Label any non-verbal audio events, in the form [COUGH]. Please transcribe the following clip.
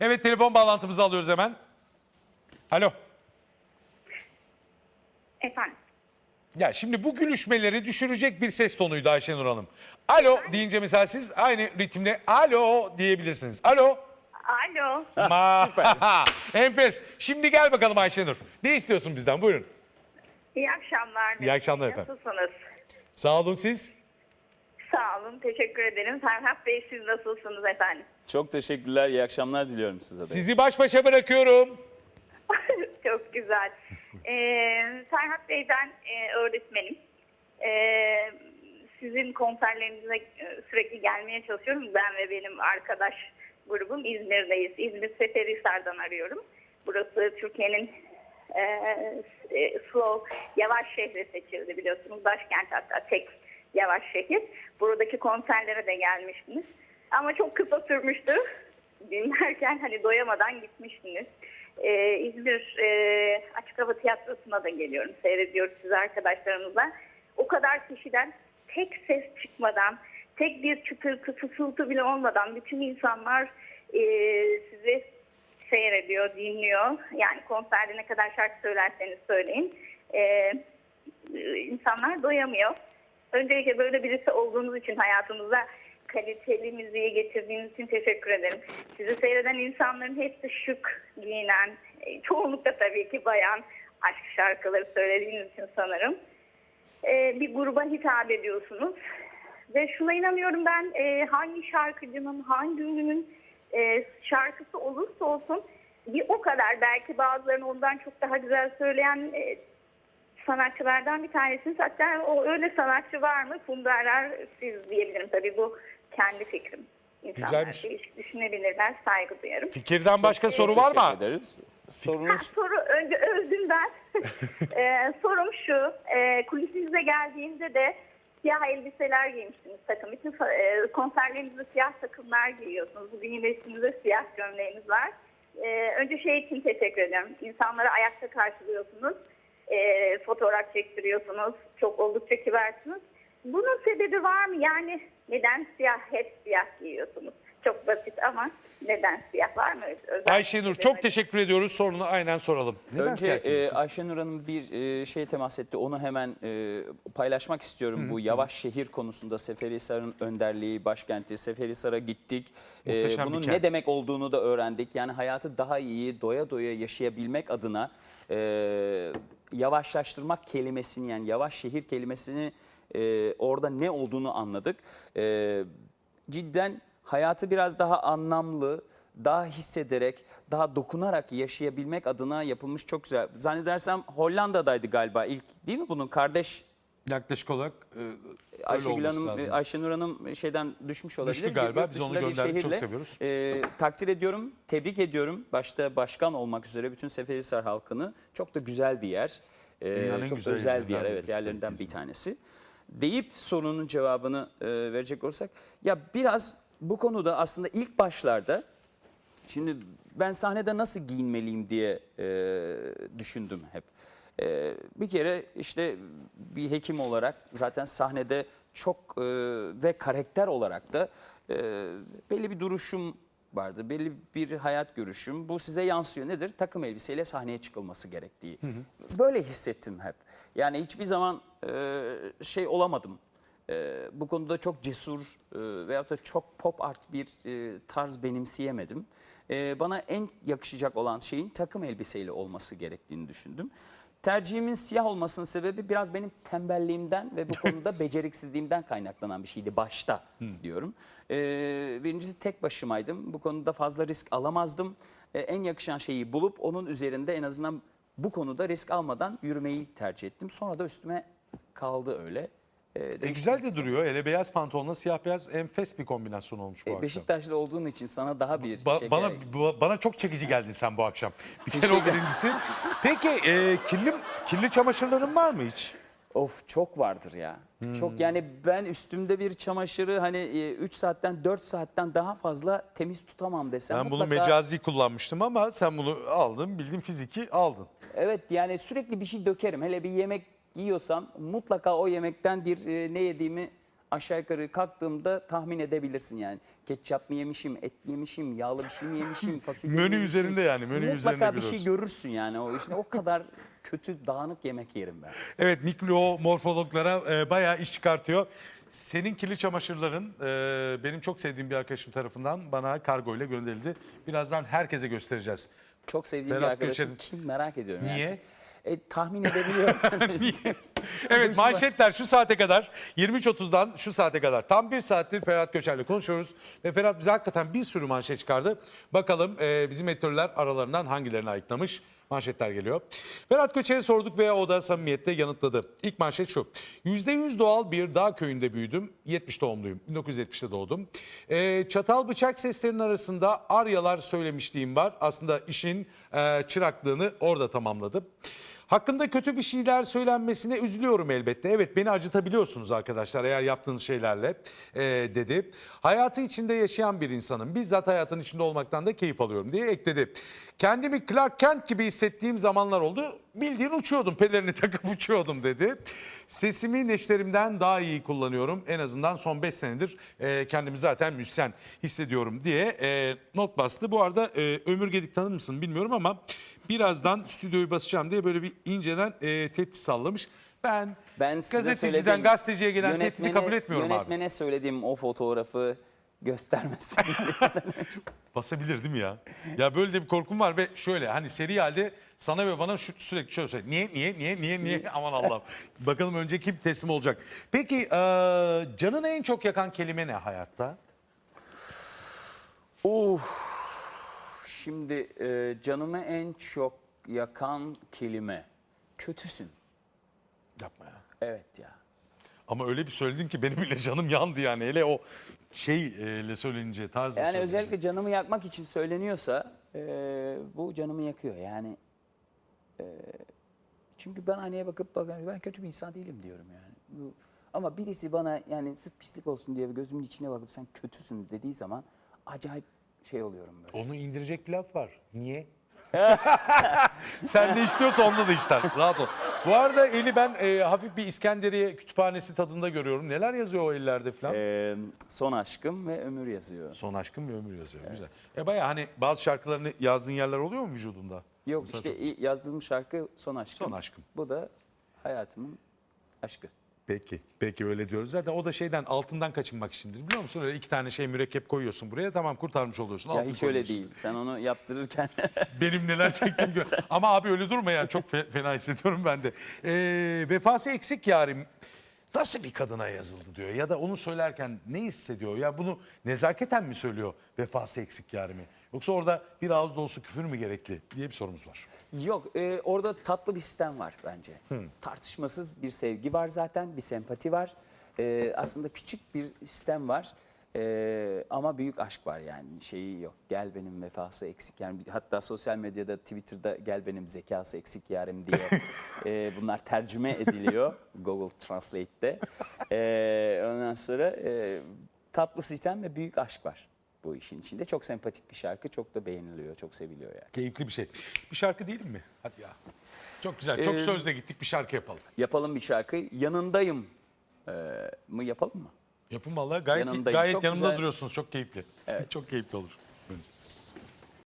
Evet telefon bağlantımızı alıyoruz hemen. Alo. Efendim. Ya şimdi bu gülüşmeleri düşürecek bir ses tonuydu Ayşenur Hanım. Alo deyince mesela siz aynı ritimle alo diyebilirsiniz. Alo. Alo. Ma [LAUGHS] [LAUGHS] Enfes. Şimdi gel bakalım Ayşenur. Ne istiyorsun bizden? Buyurun. İyi akşamlar. İyi akşamlar efendim. Nasılsınız? Sağ olun siz. Sağ olun. Teşekkür ederim. Serhat Bey siz nasılsınız efendim? Çok teşekkürler. İyi akşamlar diliyorum size de. Sizi baş başa bırakıyorum. [LAUGHS] Çok güzel. Ee, Serhat Bey ben e, öğretmenim. Ee, sizin konserlerinize e, sürekli gelmeye çalışıyorum. Ben ve benim arkadaş grubum İzmir'deyiz. İzmir Seferihisar'dan arıyorum. Burası Türkiye'nin e, e, slow, yavaş şehri seçildi biliyorsunuz. Başkent hatta tek yavaş şehir. Buradaki konserlere de gelmiştiniz. Ama çok kısa sürmüştü. Dinlerken hani doyamadan gitmiştiniz. Ee, İzmir e, Açık Hava Tiyatrosu'na da geliyorum. Seyrediyoruz siz arkadaşlarımızla. O kadar kişiden tek ses çıkmadan, tek bir çıtırtı, fısıltı bile olmadan bütün insanlar e, sizi seyrediyor, dinliyor. Yani konserde ne kadar şarkı söylerseniz söyleyin. E, insanlar doyamıyor. Öncelikle böyle birisi olduğunuz için hayatımıza kaliteli müziği getirdiğiniz için teşekkür ederim. Sizi seyreden insanların hepsi şık giyinen, e, çoğunlukla tabii ki bayan aşk şarkıları söylediğiniz için sanırım. E, bir gruba hitap ediyorsunuz. Ve şuna inanıyorum ben e, hangi şarkıcının, hangi ünlünün şarkısı olursa olsun bir o kadar belki bazılarını ondan çok daha güzel söyleyen sanatçılardan bir tanesiniz. Hatta o öyle sanatçı var mı? Fundarlar siz diyebilirim tabii bu kendi fikrim. İnsanlar Güzelmiş. değişik düşünebilirler, saygı duyarım. Fikirden başka soru var mı? ederiz. Ha, Sorunuz soru önce övdüm ben. [LAUGHS] Ee, sorum şu, e, kulisinize geldiğimde de siyah elbiseler giymişsiniz takım. Bütün e, konserlerinizde siyah takımlar giyiyorsunuz. Bugün yine üstünüzde siyah gömleğiniz var. Ee, önce şey için teşekkür ederim. İnsanları ayakta karşılıyorsunuz. E, fotoğraf çektiriyorsunuz. Çok oldukça kibarsınız. Bunun sebebi var mı? Yani neden siyah, hep siyah giyiyorsunuz? Çok basit ama neden siyah var mı? Özel Ayşenur çok teşekkür ediyoruz. Sorunu aynen soralım. Neden önce siyah e, Ayşenur Hanım bir e, şey temas etti. Onu hemen e, paylaşmak istiyorum. Bu yavaş şehir konusunda Seferihisar'ın önderliği, başkenti Seferihisar'a gittik. E, Muhteşem bir bunun kent. ne demek olduğunu da öğrendik. Yani hayatı daha iyi, doya doya yaşayabilmek adına e, yavaşlaştırmak kelimesini yani yavaş şehir kelimesini e, orada ne olduğunu anladık. E, cidden hayatı biraz daha anlamlı, daha hissederek, daha dokunarak yaşayabilmek adına yapılmış çok güzel. Zannedersem Hollanda'daydı galiba ilk değil mi bunun kardeş Yaklaşık olarak e, Ayşegül Hanım, lazım. Ayşenur Hanım şeyden düşmüş olabilir. Düştü galiba, biz onu gönderdik, çok seviyoruz. E, takdir ediyorum, tebrik ediyorum. Başta başkan olmak üzere bütün Seferihisar halkını. Çok da güzel bir yer. E, çok güzel özel bir yer, evet yerlerinden bir tanesi. Deyip sorunun cevabını e, verecek olursak, ya biraz bu konuda aslında ilk başlarda Şimdi ben sahnede nasıl giyinmeliyim diye e, düşündüm hep. E, bir kere işte bir hekim olarak zaten sahnede çok e, ve karakter olarak da e, belli bir duruşum vardı. Belli bir hayat görüşüm. Bu size yansıyor. Nedir? Takım elbiseyle sahneye çıkılması gerektiği. Böyle hissettim hep. Yani hiçbir zaman e, şey olamadım. Ee, bu konuda çok cesur e, veyahut da çok pop art bir e, tarz benimseyemedim. Ee, bana en yakışacak olan şeyin takım elbiseyle olması gerektiğini düşündüm. Tercihimin siyah olmasının sebebi biraz benim tembelliğimden ve bu [LAUGHS] konuda beceriksizliğimden kaynaklanan bir şeydi başta diyorum. Ee, birincisi tek başımaydım. Bu konuda fazla risk alamazdım. Ee, en yakışan şeyi bulup onun üzerinde en azından bu konuda risk almadan yürümeyi tercih ettim. Sonra da üstüme kaldı öyle. E, değiştirmek güzel de duruyor. Hele beyaz pantolonla siyah beyaz enfes bir kombinasyon olmuş bu E, akşam. Beşiktaşlı olduğun için sana daha bir Ba- şeker- bana bu- bana çok çekici geldin sen bu akşam. [LAUGHS] Bir kere o Teşekkür- birincisi. Peki e, kirli kirli çamaşırların var mı hiç? Of çok vardır ya. Hmm. Çok yani ben üstümde bir çamaşırı hani 3 saatten 4 saatten daha fazla temiz tutamam desem Ben bunu mutlaka- mecazi kullanmıştım ama sen bunu aldın, bildiğin fiziki aldın. Evet yani sürekli bir şey dökerim. Hele bir yemek yiyorsam mutlaka o yemekten bir e, ne yediğimi aşağı yukarı kalktığımda tahmin edebilirsin yani. Ketçap mı yemişim, et yemişim, yağlı bir şey mi yemişim, [LAUGHS] fasulye mi Menü yemişim? üzerinde yani, menü üzerinde Mutlaka bir şey görürsün yani. O işte o kadar kötü dağınık yemek yerim ben. Evet mikromorfologlara e, bayağı iş çıkartıyor. Senin kirli çamaşırların e, benim çok sevdiğim bir arkadaşım tarafından bana kargo ile gönderildi. Birazdan herkese göstereceğiz. Çok sevdiğim bir Ferhat arkadaşım Göçer'in- kim merak ediyorum. yani. Niye? E, tahmin edebiliyorum. [LAUGHS] [LAUGHS] Evet manşetler şu saate kadar 23.30'dan şu saate kadar tam bir saattir Ferhat Göçer'le konuşuyoruz. Ve Ferhat bize hakikaten bir sürü manşet çıkardı. Bakalım e, bizim editörler aralarından hangilerini ayıklamış. Manşetler geliyor. Ferhat Göçer'e sorduk ve o da samimiyetle yanıtladı. İlk manşet şu. %100 doğal bir dağ köyünde büyüdüm. 70 doğumluyum. 1970'te doğdum. E, çatal bıçak seslerinin arasında aryalar söylemişliğim var. Aslında işin e, çıraklığını orada tamamladım. Hakkında kötü bir şeyler söylenmesine üzülüyorum elbette. Evet beni acıtabiliyorsunuz arkadaşlar eğer yaptığınız şeylerle e, dedi. Hayatı içinde yaşayan bir insanım. Bizzat hayatın içinde olmaktan da keyif alıyorum diye ekledi. Kendimi Clark Kent gibi hissettiğim zamanlar oldu. Bildiğin uçuyordum pelerini [LAUGHS] takıp uçuyordum dedi. Sesimi neşterimden daha iyi kullanıyorum. En azından son 5 senedir e, kendimi zaten müzisyen hissediyorum diye e, not bastı. Bu arada e, Ömür Gedik tanır mısın bilmiyorum ama birazdan stüdyoyu basacağım diye böyle bir inceden e, tehdit sallamış. Ben, Ben size gazeteciden söyledim, gazeteciye gelen tehdidi kabul etmiyorum abi. Yönetmene söyledim o fotoğrafı göstermesin. [LAUGHS] Basabilir değil mi ya? Ya böyle de bir korkum var ve şöyle hani seri halde sana ve bana şu, sürekli şöyle söyle. Niye, niye, niye, niye, niye? Aman Allah'ım. [LAUGHS] Bakalım önce kim teslim olacak. Peki e, canını en çok yakan kelime ne hayatta? Uf. Şimdi e, canımı en çok yakan kelime. Kötüsün. Yapma ya. Evet ya. Ama öyle bir söyledin ki benim bile canım yandı yani. Hele o şeyle söylenince tarzı Yani söyleyince. özellikle canımı yakmak için söyleniyorsa e, bu canımı yakıyor. Yani e, çünkü ben aynaya bakıp bakıyorum ben kötü bir insan değilim diyorum yani. Bu, ama birisi bana yani sırf pislik olsun diye gözümün içine bakıp sen kötüsün dediği zaman acayip şey oluyorum böyle. Onu indirecek bir laf var. Niye? [LAUGHS] Sen ne istiyorsa onda da işler. Rahat ol. Bu arada eli ben e, hafif bir İskenderiye kütüphanesi tadında görüyorum. Neler yazıyor o ellerde falan? E, son aşkım ve ömür yazıyor. Son aşkım ve ömür yazıyor. Güzel. E baya hani bazı şarkılarını yazdığın yerler oluyor mu vücudunda? Yok Mesela işte i- yazdığım şarkı Son Aşkım. Son Aşkım. Bu da hayatımın aşkı. Peki. Peki öyle diyoruz. Zaten o da şeyden altından kaçınmak içindir. Biliyor musun? Öyle iki tane şey mürekkep koyuyorsun buraya. Tamam kurtarmış oluyorsun. Ya altın hiç öyle koyuyorsun. değil. Sen onu yaptırırken [LAUGHS] Benim neler çektim gör. [LAUGHS] Ama abi öyle durma ya. Çok fe- fena hissediyorum ben de. Ee, vefası eksik yarim. Nasıl bir kadına yazıldı diyor. Ya da onu söylerken ne hissediyor? Ya bunu nezaketen mi söylüyor vefası eksik yarimi? Yoksa orada bir ağız dolusu küfür mü gerekli diye bir sorumuz var. Yok, e, orada tatlı bir sistem var bence. Tartışmasız bir sevgi var zaten, bir sempati var. E, aslında küçük bir sistem var. E, ama büyük aşk var yani şeyi yok. Gel benim vefası eksik yani hatta sosyal medyada Twitter'da gel benim zekası eksik yarim diye e, bunlar tercüme ediliyor [LAUGHS] Google Translate'te. E, ondan sonra e, tatlı sistem ve büyük aşk var bu işin içinde. Çok sempatik bir şarkı, çok da beğeniliyor, çok seviliyor yani. Keyifli bir şey. Bir şarkı değil mi? Hadi ya. Çok güzel. Çok Ee, sözle gittik bir şarkı yapalım. Yapalım bir şarkı. Yanındayım ee, mı yapalım mı? Yapın vallahi gayet Yanındayım. gayet Çok yanımda güzel. duruyorsunuz. Çok keyifli. [LAUGHS] Çok keyifli olur.